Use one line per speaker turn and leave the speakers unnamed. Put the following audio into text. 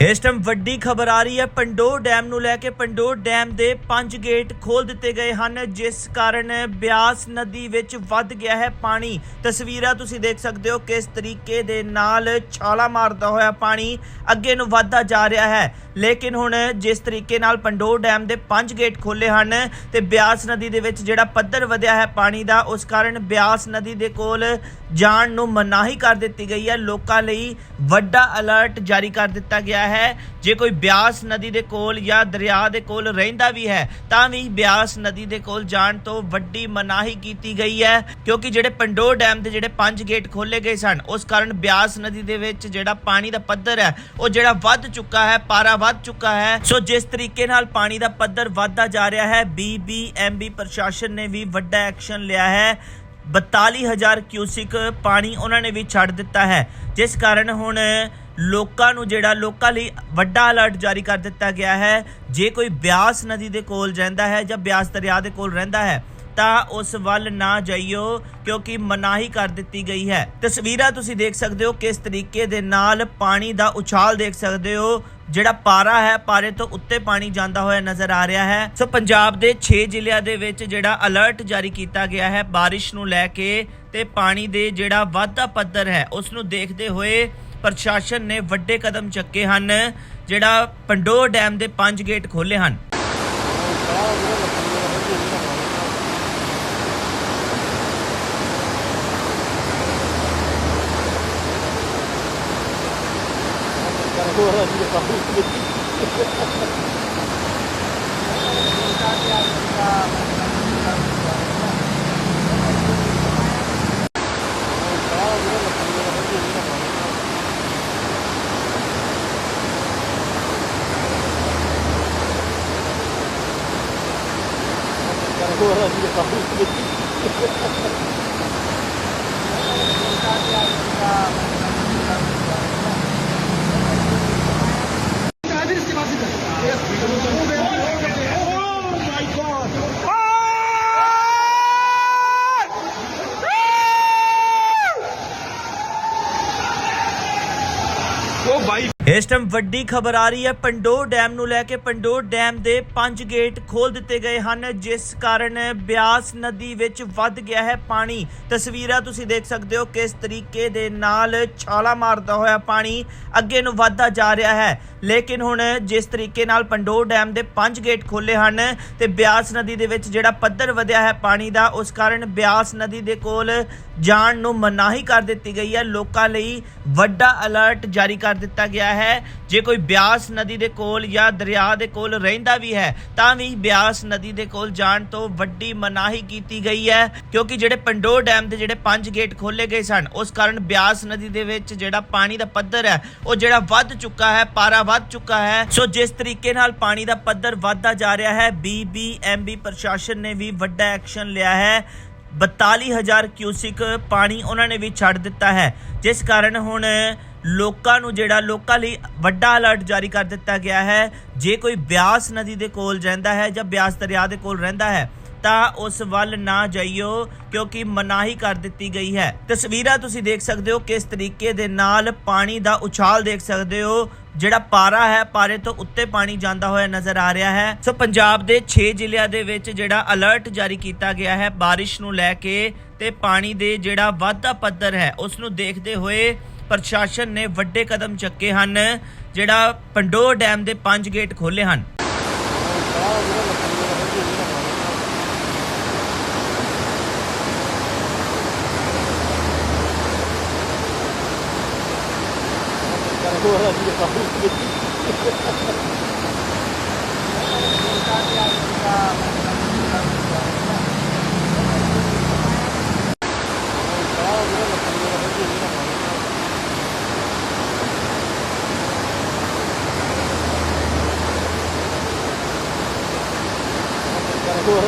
ਇਸ ਟਾਈਮ ਵੱਡੀ ਖਬਰ ਆ ਰਹੀ ਹੈ। ਪੰਡੋਰ ਡੈਮ ਨੂੰ ਲੈ ਕੇ ਪੰਡੋਰ ਡੈਮ ਦੇ ਪੰਜ ਗੇਟ ਖੋਲ ਦਿੱਤੇ ਗਏ ਹਨ, ਜਿਸ ਕਾਰਨ ਬਿਆਸ ਨਦੀ ਵਿੱਚ ਵੱਧ ਗਿਆ ਹੈ ਪਾਣੀ। ਤਸਵੀਰਾਂ ਤੁਸੀਂ ਦੇਖ ਸਕਦੇ ਹੋ ਕਿਸ ਤਰੀਕੇ ਦੇ ਨਾਲ ਛਾਲਾ ਮਾਰਦਾ ਹੋਇਆ ਪਾਣੀ ਅੱਗੇ ਨੂੰ ਵੱਧਦਾ ਜਾ ਰਿਹਾ ਹੈ। ਲੇਕਿਨ ਹੁਣ ਜਿਸ ਤਰੀਕੇ ਨਾਲ ਪੰਡੋਰ ਡੈਮ ਦੇ ਪੰਜ ਗੇਟ ਖੋਲੇ ਹਨ ਤੇ ਬਿਆਸ ਨਦੀ ਦੇ ਵਿੱਚ ਜਿਹੜਾ ਪੱਧਰ ਵਧਿਆ ਹੈ ਪਾਣੀ ਦਾ, ਉਸ ਕਾਰਨ ਬਿਆਸ ਨਦੀ ਦੇ ਕੋਲ ਜਾਣ ਨੂੰ ਮਨਾਹੀ ਕਰ ਦਿੱਤੀ ਗਈ ਹੈ। ਲੋਕਾਂ ਲਈ ਵੱਡਾ ਅਲਰਟ ਜਾਰੀ ਕਰ ਦਿੱਤਾ ਗਿਆ ਹੈ। ਜੇ ਕੋਈ ਬਿਆਸ ਨਦੀ ਦੇ ਕੋਲ ਜਾਂ ਦਰਿਆ ਦੇ ਕੋਲ ਰਹਿੰਦਾ ਵੀ ਹੈ, ਤਾਂ ਵੀ ਬਿਆਸ ਨਦੀ ਦੇ ਕੋਲ ਜਾਣ ਤੋਂ ਵੱਡੀ ਮਨਾਹੀ ਕੀਤੀ ਗਈ ਹੈ, ਕਿਉਂਕਿ ਜਿਹੜੇ ਪੰਡੋਰ ਡੈਮ ਦੇ ਜਿਹੜੇ ਪੰਜ ਗੇਟ ਖੋਲੇ ਗਏ ਸਨ, ਉਸ ਕਾਰਨ ਬਿਆਸ ਨਦੀ ਦੇ ਵਿੱਚ ਜਿਹੜਾ ਪਾਣੀ ਦਾ ਪੱਧਰ ਹੈ, ਉਹ ਜਿਹੜਾ ਵੱਧ ਚੁੱਕਾ ਹੈ, ਪਾਰਾ ਵੱਧ ਚੁੱਕਾ ਹੈ। ਸੋ ਜਿਸ ਤਰੀਕੇ ਨਾਲ ਪਾਣੀ ਦਾ ਪੱਧਰ ਵੱਧਦਾ ਜਾ ਰਿਹਾ ਹੈ ਬੀਬੀਐਮਬੀ ਪ੍ਰਸ਼ਾਸਨ ਨੇ ਵੀ ਵੱਡਾ ਐਕਸ਼ਨ ਲਿਆ ਹੈ। 42000 ਕਿਊਸਿਕ ਪਾਣੀ ਉਹਨਾਂ ਨੇ ਵੀ ਛੱਡ ਦਿੱਤਾ ਹੈ। ਜਿਸ ਕਾਰਨ ਹੁਣ ਲੋਕਾਂ ਨੂੰ ਜਿਹੜਾ ਲੋਕਾਂ ਲਈ ਵੱਡਾ ਅਲਰਟ ਜਾਰੀ ਕਰ ਦਿੱਤਾ ਗਿਆ ਹੈ। ਜੇ ਕੋਈ ਬਿਆਸ ਨਦੀ ਦੇ ਕੋਲ ਰਹਿੰਦਾ ਹੈ ਜਾਂ ਬਿਆਸ ਦਰਿਆ ਦੇ ਕੋਲ ਰਹਿੰਦਾ ਹੈ ਤਾਂ ਉਸ ਵੱਲ ਨਾ ਜਾਈਓ, ਕਿਉਂਕਿ ਮਨਾਹੀ ਕਰ ਦਿੱਤੀ ਗਈ ਹੈ। ਤਸਵੀਰਾਂ ਤੁਸੀਂ ਦੇਖ ਸਕਦੇ ਹੋ ਕਿਸ ਤਰੀਕੇ ਦੇ ਨਾਲ ਪਾਣੀ ਦਾ ਉਛਾਲ ਦੇਖ ਸਕਦੇ ਹੋ, ਜਿਹੜਾ ਪਾਰਾ ਹੈ, ਪਾਰੇ ਤੋਂ ਉੱਤੇ ਪਾਣੀ ਜਾਂਦਾ ਹੋਇਆ ਨਜ਼ਰ ਆ ਰਿਹਾ ਹੈ। ਸੋ ਪੰਜਾਬ ਦੇ 6 ਜ਼ਿਲ੍ਹਿਆਂ ਦੇ ਵਿੱਚ ਜਿਹੜਾ ਅਲਰਟ ਜਾਰੀ ਕੀਤਾ ਗਿਆ ਹੈ ਬਾਰਿਸ਼ ਨੂੰ ਲੈ ਕੇ ਤੇ ਪਾਣੀ ਦੇ ਜਿਹੜਾ ਵਾਧਾ ਪੱਧਰ ਹੈ ਉਸ ਨੂੰ ਦੇਖਦੇ ਹੋਏ ਪ੍ਰਸ਼ਾਸਨ ਨੇ ਵੱਡੇ ਕਦਮ ਚੱਕੇ ਹਨ, ਜਿਹੜਾ ਪੰਡੋਰ ਡੈਮ ਦੇ ਪੰਜ ਗੇਟ ਖੋਲੇ ਹਨ।
Bora diye kalmış. Bora.
ਇਸ ਟਾਈਮ ਵੱਡੀ ਖਬਰ ਆ ਰਹੀ ਹੈ ਪੰਡੋਰ ਡੈਮ ਨੂੰ ਲੈ ਕੇ ਪੰਡੋਰ ਡੈਮ ਦੇ ਪੰਜ ਗੇਟ ਖੋਲ ਦਿੱਤੇ ਗਏ ਹਨ, ਜਿਸ ਕਾਰਨ ਬਿਆਸ ਨਦੀ ਵਿੱਚ ਵੱਧ ਗਿਆ ਹੈ ਪਾਣੀ। ਤਸਵੀਰਾਂ ਤੁਸੀਂ ਦੇਖ ਸਕਦੇ ਹੋ ਕਿਸ ਤਰੀਕੇ ਦੇ ਨਾਲ ਛਾਲਾ ਮਾਰਦਾ ਹੋਇਆ ਪਾਣੀ ਅੱਗੇ ਨੂੰ ਵੱਧਦਾ ਜਾ ਰਿਹਾ ਹੈ। ਲੇਕਿਨ ਹੁਣ ਜਿਸ ਤਰੀਕੇ ਨਾਲ ਪੰਡੋਰ ਡੈਮ ਦੇ ਪੰਜ ਗੇਟ ਖੋਲੇ ਹਨ ਤੇ ਬਿਆਸ ਨਦੀ ਦੇ ਵਿੱਚ ਜਿਹੜਾ ਪੱਧਰ ਵਧਿਆ ਹੈ ਪਾਣੀ ਦਾ, ਉਸ ਕਾਰਨ ਬਿਆਸ ਨਦੀ ਦੇ ਕੋਲ ਜਾਣ ਨੂੰ ਮਨਾਹੀ ਕਰ ਦਿੱਤੀ ਗਈ ਹੈ। ਲੋਕਾਂ ਲਈ ਵੱਡਾ ਅਲਰਟ ਜਾਰੀ ਕਰ ਦਿੱਤਾ ਗਿਆ ਹੈ। ਜੇ ਕੋਈ ਬਿਆਸ ਨਦੀ ਦੇ ਕੋਲ ਜਾਂ ਦਰਿਆ ਦੇ ਕੋਲ ਰਹਿੰਦਾ ਵੀ ਹੈ, ਤਾਂ ਵੀ ਬਿਆਸ ਨਦੀ ਦੇ ਕੋਲ ਜਾਣ ਤੋਂ ਵੱਡੀ ਮਨਾਹੀ ਕੀਤੀ ਗਈ ਹੈ, ਕਿਉਂਕਿ ਜਿਹੜੇ ਪੰਡੋਰ ਡੈਮ ਦੇ ਜਿਹੜੇ ਪੰਜ ਗੇਟ ਖੋਲੇ ਗਏ ਸਨ, ਉਸ ਕਾਰਨ ਬਿਆਸ ਨਦੀ ਦੇ ਵਿੱਚ ਜਿਹੜਾ ਪਾਣੀ ਦਾ ਪੱਧਰ ਹੈ, ਉਹ ਜਿਹੜਾ ਵੱਧ ਚੁੱਕਾ ਹੈ, ਪਾਰਾ ਵੱਧ ਚੁੱਕਾ ਹੈ। ਸੋ ਜਿਸ ਤਰੀਕੇ ਨਾਲ ਪਾਣੀ ਦਾ ਪੱਧਰ ਵੱਧਦਾ ਜਾ ਰਿਹਾ ਹੈ ਬੀਬੀਐਮਬੀ ਪ੍ਰਸ਼ਾਸਨ ਨੇ ਵੀ ਵੱਡਾ ਐਕਸ਼ਨ ਲਿਆ ਹੈ। 42000 ਕਿਊਸਿਕ ਪਾਣੀ ਉਹਨਾਂ ਨੇ ਵੀ ਛੱਡ ਦਿੱਤਾ ਹੈ। ਜਿਸ ਕਾਰਨ ਹੁਣ ਲੋਕਾਂ ਨੂੰ ਜਿਹੜਾ ਲੋਕਾਂ ਲਈ ਵੱਡਾ ਅਲਰਟ ਜਾਰੀ ਕਰ ਦਿੱਤਾ ਗਿਆ ਹੈ। ਜੇ ਕੋਈ ਬਿਆਸ ਨਦੀ ਦੇ ਕੋਲ ਰਹਿੰਦਾ ਹੈ ਜਾਂ ਬਿਆਸ ਦਰਿਆ ਦੇ ਕੋਲ ਰਹਿੰਦਾ ਹੈ, ਤਾਂ ਉਸ ਵੱਲ ਨਾ ਜਾਈਓ, ਕਿਉਂਕਿ ਮਨਾਹੀ ਕਰ ਦਿੱਤੀ ਗਈ ਹੈ। ਤਸਵੀਰਾਂ ਤੁਸੀਂ ਦੇਖ ਸਕਦੇ ਹੋ ਕਿਸ ਤਰੀਕੇ ਦੇ ਨਾਲ ਪਾਣੀ ਦਾ ਉਛਾਲ ਦੇਖ ਸਕਦੇ ਹੋ। ਜਿਹੜਾ ਪਾਰਾ ਹੈ, ਪਾਰੇ ਤੋਂ ਉੱਤੇ ਪਾਣੀ ਜਾਂਦਾ ਹੋਇਆ ਨਜ਼ਰ ਆ ਰਿਹਾ ਹੈ। ਸੋ ਪੰਜਾਬ ਦੇ 6 ਜ਼ਿਲ੍ਹਿਆਂ ਦੇ ਵਿੱਚ ਜਿਹੜਾ ਅਲਰਟ ਜਾਰੀ ਕੀਤਾ ਗਿਆ ਹੈ ਬਾਰਿਸ਼ ਨੂੰ ਲੈ ਕੇ ਤੇ ਪਾਣੀ ਦੇ ਜਿਹੜਾ ਵਾਧਾ ਪੱਧਰ ਹੈ, ਉਸ ਨੂੰ ਦੇਖਦੇ ਹੋਏ ਪ੍ਰਸ਼ਾਸਨ ਨੇ ਵੱਡੇ ਕਦਮ ਚੱਕੇ ਹਨ ਜਿਹੜਾ ਪੰਡੋਰ ਡੈਮ ਦੇ ਪੰਜ ਗੇਟ ਖੋਲੇ ਹਨ।
ਉਹ